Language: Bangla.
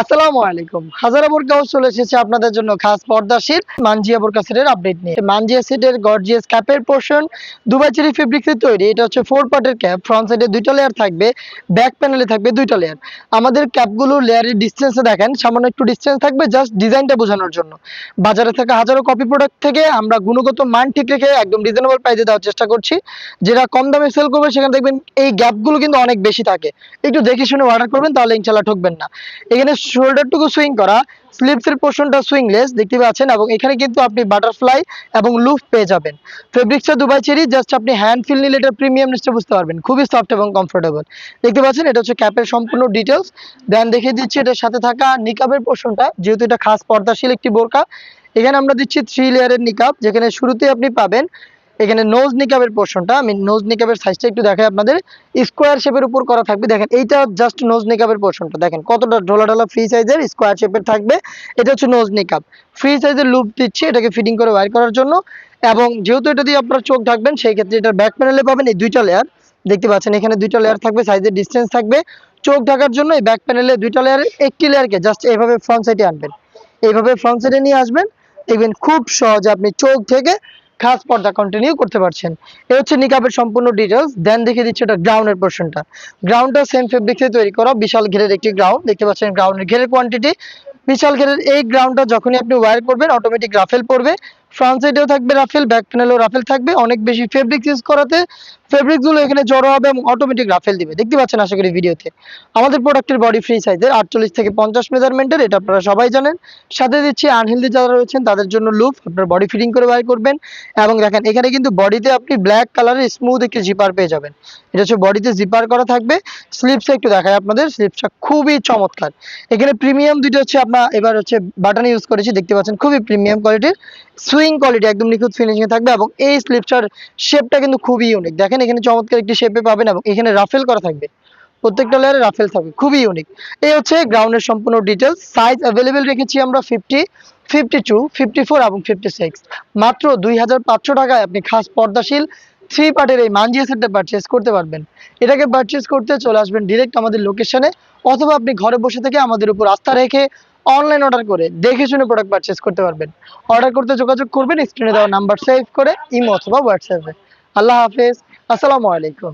আসসালামু আলাইকুম। হাজারা বোরকা হাউস চলে এসেছে আপনাদের জন্য খাস পর্দাশীল মানজিয়া বোরকা আপডেট নিয়ে। মানজিয়া সেটের গর্জিয়াস ক্যাপের পোর্শন দুবাই চেরি তৈরি। এটা হচ্ছে ফোর পার্টের ক্যাপ ফ্রন্ট সাইডে দুইটা লেয়ার থাকবে ব্যাক প্যানেলে থাকবে দুইটা লেয়ার আমাদের ক্যাপগুলো লেয়ারের ডিস্টেন্সে দেখেন, সামান্য একটু ডিস্টেন্স থাকবে জাস্ট ডিজাইনটা বোঝানোর জন্য। বাজারে থাকা হাজারো কপি প্রোডাক্ট থেকে আমরা গুণগত মান ঠিক রেখে একদম রিজনেবল প্রাইসে দেওয়ার চেষ্টা করছি। যেটা কম দামে সেল করবে, সেখানে দেখবেন এই গ্যাপগুলো কিন্তু অনেক বেশি থাকে। একটু দেখে শুনে অর্ডার করবেন, তাহলে ইনশাল্লাহ ঠকবেন না। এখানে শোল্ডারটুকু সুইং করা স্লিপসের পোর্শনটা সুইংলেস দেখতে পাচ্ছেন? এবং এখানে কিন্তু আপনি বাটারফ্লাই এবং লুফ পেয়ে যাবেন। ফেব্রিক্সটা দুবাই চেরি জাস্ট আপনি হ্যান্ড ফিল নিলে এটা প্রিমিয়াম নিশ্চয় বুঝতে পারবেন। খুবই সফট এবং কমফোর্টেবল দেখতে পাচ্ছেন? এটা হচ্ছে ক্যাপের সম্পূর্ণ ডিটেলস দেন দেখিয়ে দিচ্ছি এটার সাথে থাকা নিকাবের পোর্শনটা যেহেতু এটা খাস পর্দাশীল একটি বোরকা। এখানে আমরা দিচ্ছি থ্রি লেয়ারের নিকাব যেখানে শুরুতেই আপনি পাবেন এখানে নোজ নিকাবের পোর্শনটা আমি নোজ নিকাবের সাইজটা একটু দেখাই আপনাদের। স্কোয়ার শেপের উপর করা থাকবে। দেখেন, এইটা জাস্ট নোজ নিকাবের পোর্শনটা দেখেন, কতটা ঢোলা ঢোলা ফ্রি সাইজের স্কোয়ার শেপের থাকবে। এটা হচ্ছে নোজ নিকাব ফ্রি সাইজের লুপ দিচ্ছি এটাকে ফিটিং করে ওয়্যার করার জন্য। এবং যেহেতু এটা দিয়ে আপনার চোখ থাকবেন সেই ক্ষেত্রে এটার ব্যাক প্যানেলে পাবেন এই দুইটা লেয়ার দেখতে পাচ্ছেন, এখানে দুইটা লেয়ার থাকবে সাইজের ডিস্টেন্স থাকবে। চোখ ঢাকার জন্য এই ব্যাক প্যানেলে দুইটা লেয়ারের একটি লেয়ারকে জাস্ট এইভাবে ফ্রন্ট সাইডে আনবেন। এইভাবে ফ্রন্ট সাইডে নিয়ে আসবেন। দেখবেন খুব সহজে আপনি চোখ থেকে খাস পর্দা কন্টিনিউ করতে পারছেন। এই হচ্ছে নিকাবের সম্পূর্ণ ডিটেলস দেন দেখে দিচ্ছে এটা গ্রাউন্ডের পোর্শনটা গ্রাউন্ডটা সেম ফেব্রিক্সে তৈরি করা, বিশাল ঘেরের একটি গ্রাউন্ড দেখতে পাচ্ছেন গ্রাউন্ডের ঘেরের কোয়ান্টিটি বিশাল ঘেরের এই গ্রাউন্ডটা যখনই আপনি ওয়্যার করবেন অটোমেটিক রাফেল পড়বে। ফ্রন্ট সাইডেও থাকবে রাফেল ব্যাক প্যানেলেও রাফেল থাকবে। অনেক বেশি ফেব্রিক্স ইউজ করাতে ফেব্রিকগুলো এখানে জড়ো হবে এবং অটোমেটিক রাফেল দিবে। দেখতে পাচ্ছেন আশা করি ভিডিওতে। আমাদের প্রোডাক্টের বডি ফ্রি সাইজের আটচল্লিশ থেকে পঞ্চাশ মেজারমেন্টের এটা আপনারা সবাই জানেন। সাথে দিচ্ছি আনহেলদি যারা রয়েছেন, তাদের জন্য লুপ আপনার বডি ফিটিং করে বাই করবেন। এবং দেখেন, এখানে কিন্তু বডিতে আপনি ব্ল্যাক কালারের স্মুথ একটি জিপার পেয়ে যাবেন। এটা হচ্ছে বডিতে জিপার করা থাকবে। স্লিপসে একটু দেখায় আপনাদের স্লিপসটা খুবই চমৎকার। এখানে প্রিমিয়াম দুটো হচ্ছে আপনার, এবার হচ্ছে বাটন ইউজ করেছি, দেখতে পাচ্ছেন খুবই প্রিমিয়াম কোয়ালিটির সুইং কোয়ালিটি একদম নিখুঁত ফিনিশিং থাকবে এবং এই স্লিপসটার শেপটা কিন্তু খুবই ইউনিক দেখেন, এখানে চমৎকার একটি শেপে পাবেন এবং এখানে রাফেল করা থাকবে। প্রত্যেকটা লেয়ারে রাফেল থাকবে, খুবই ইউনিক এই হচ্ছে গ্রাউন্ডের সম্পূর্ণ ডিটেলস সাইজ অ্যাভেলেবেল রেখেছি আমরা fifty fifty two fifty four এবং ফিফটি সিক্স মাত্র দুই হাজার পাঁচশো টাকায় আপনি খাস পর্দাশীল থ্রি পার্টের এই মানজিয়া সেটটা পারচেস করতে পারবেন। এটাকে পারচেস করতে চলে আসবেন ডিরেক্ট আমাদের লোকেশনে অথবা আপনি ঘরে বসে থেকে আমাদের উপর আস্থা রেখে অনলাইন অর্ডার করে দেখে শুনে প্রোডাক্ট পারচেস করতে পারবেন। অর্ডার করতে যোগাযোগ করবেন স্ক্রিনে দেওয়া নাম্বার সেভ করে, ইমো অথবা হোয়াটসঅ্যাপে আল্লাহ হাফেজ, আসসালামু আলাইকুম।